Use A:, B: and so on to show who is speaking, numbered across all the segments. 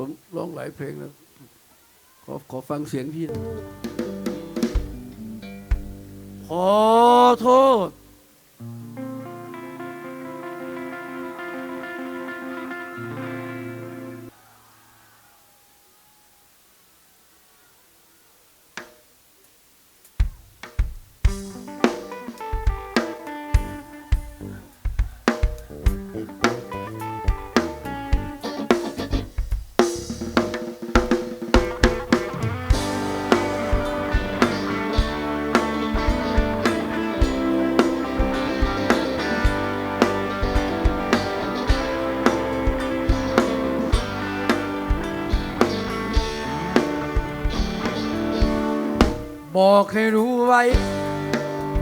A: ผมร้องหลายเพลงแล้ว ขอขอฟังเสียงพี่ ขอโทษ บอกให้รู้ไว้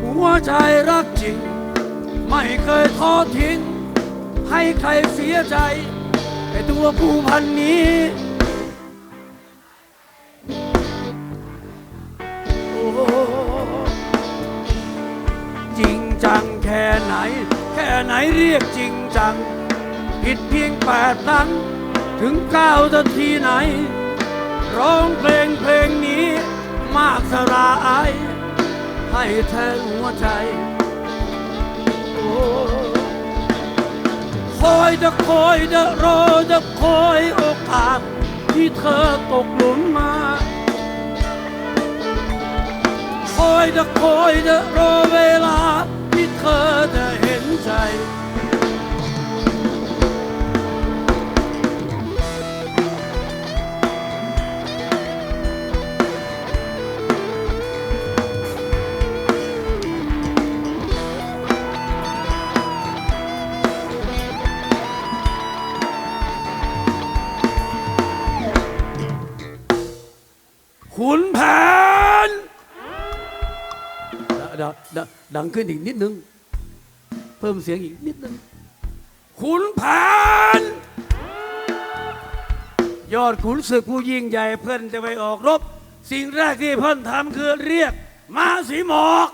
A: หัวใจรักจริง ไม่เคยทอดทิ้ง ให้ใครเสียใจไอตัวผู้พันนี้ โอ้จริงจังแค่ไหน แค่ไหนเรียกจริงจัง ผิดเพียงแปดนั้นถึงเก้านาทีไหน ร้องเพลงเพลงนี้ มากสลายให้แทงหัวใจคอยจะคอยจะรอจะคอยโอกาส ที่เธอตกหลุมมา คอยจะคอยจะรอเวลา ขุนแผนดดดดังขึ้นอีกนิดนึง เพิ่มเสียงอีกนิดนึง ขุนแผนยอดขุนศึกผู้ยิ่งใหญ่เพื่อนจะไปออกรบ สิ่งแรกที่เพื่อนทำคือเรียกมาสีหมอก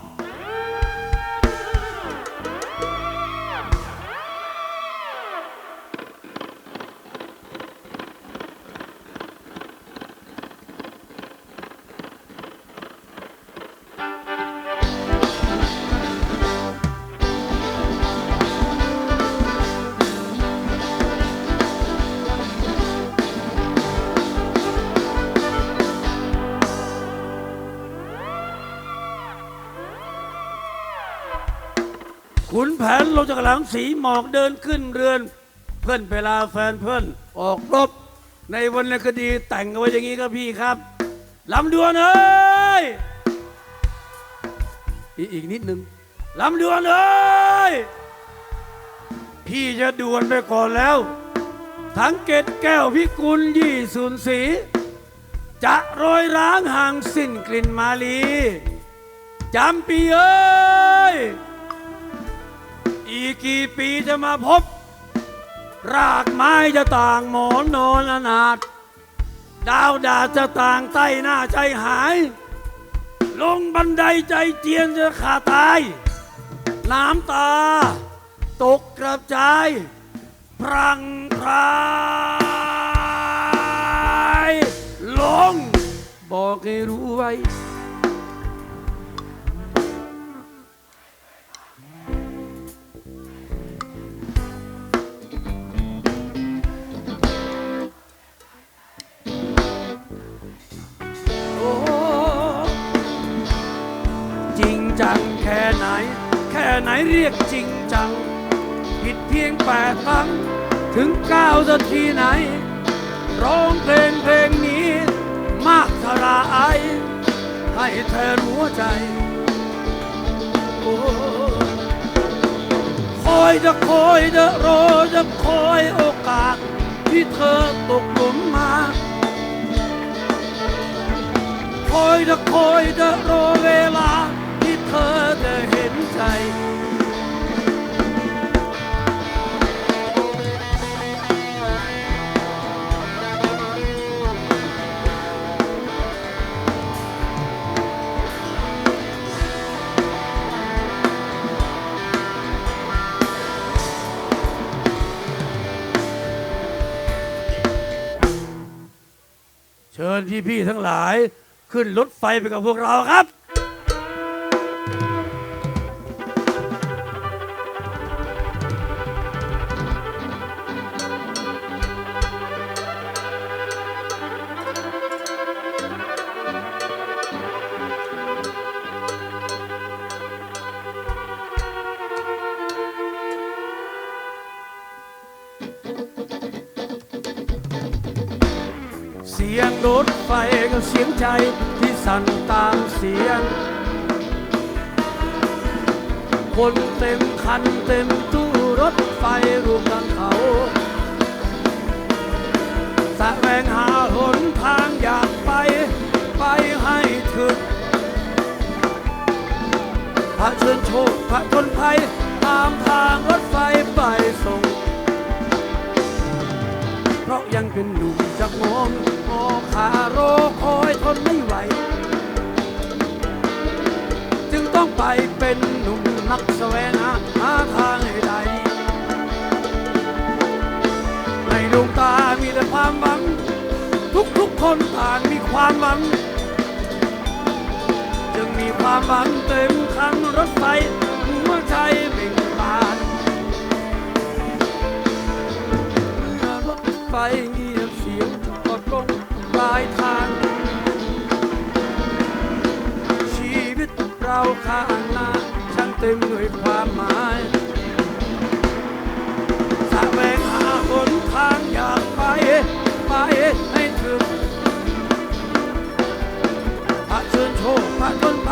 A: ขุนแผนลงจากหลังสีหมอกเดินขึ้นเรือน เพื่อนเวลาแฟนเพื่อนออกรบ ในวรรณคดีแต่งเอาไว้อย่างนี้ครับพี่ครับลำดวนเอ้ยอีกอีกนิดนึงลำดวนเอ้ยพี่จะดวนไปก่อนแล้ว ทั้งเกตแก้วพิกุลยี่สุนสีจะโรยร้างห่างสิ้นกลิ่นมาลีจำปีเอ้ย อีกกี่ปีจะมาพบ รากไม้จะต่างหมอนนอนอนาถดาวดาจะต่างใต้หน้าใจหาย ลงบันไดใจเจียนจะขาดตาย น้ำตา ตกกระจาย พรังพรายลง บอกให้รู้ไว้ ไหนเรียกจริงจัง ผิดเพียงแปดครั้ง ถึงเก้านาทีไหน ร้องเพลงเพลงนี้ มากทลายให้แทนหัวใจโอ้คอยจะคอยจะรอจะคอยโอกาส ที่เธอตกหลุมมาคอยจะคอยจะรอเวลา เธอจะเห็นใจเชิญพี่ๆทั้งหลายขึ้นรถไฟไปกับพวกเราครับ รถไฟกับเสียงใจที่สั่นตามเสียง คนเต็มคันเต็มตู้รถไฟรวมกันเขาแสวงหาหนทางอยากไปไปให้ถึงพระเชิญโชคพระทนภัยตามทางรถไฟไปส่ง เป็นหนุ่มจากมองมอขาโรคอยทนไม่ไหว จึงต้องไปเป็นหนุ่มนักแสวงหาหาทางให้ได้ในดวงตามีแต่ความหวัง ทุกๆคนต่างมีความหวัง จึงมีความหวังเต็มคันรถไฟหัวใจเบ่งบาน เต็มด้วยความหมายสแสวงหาหนทางอยากไป ไปให้ถึงพระเชิญโชคพระต้นไป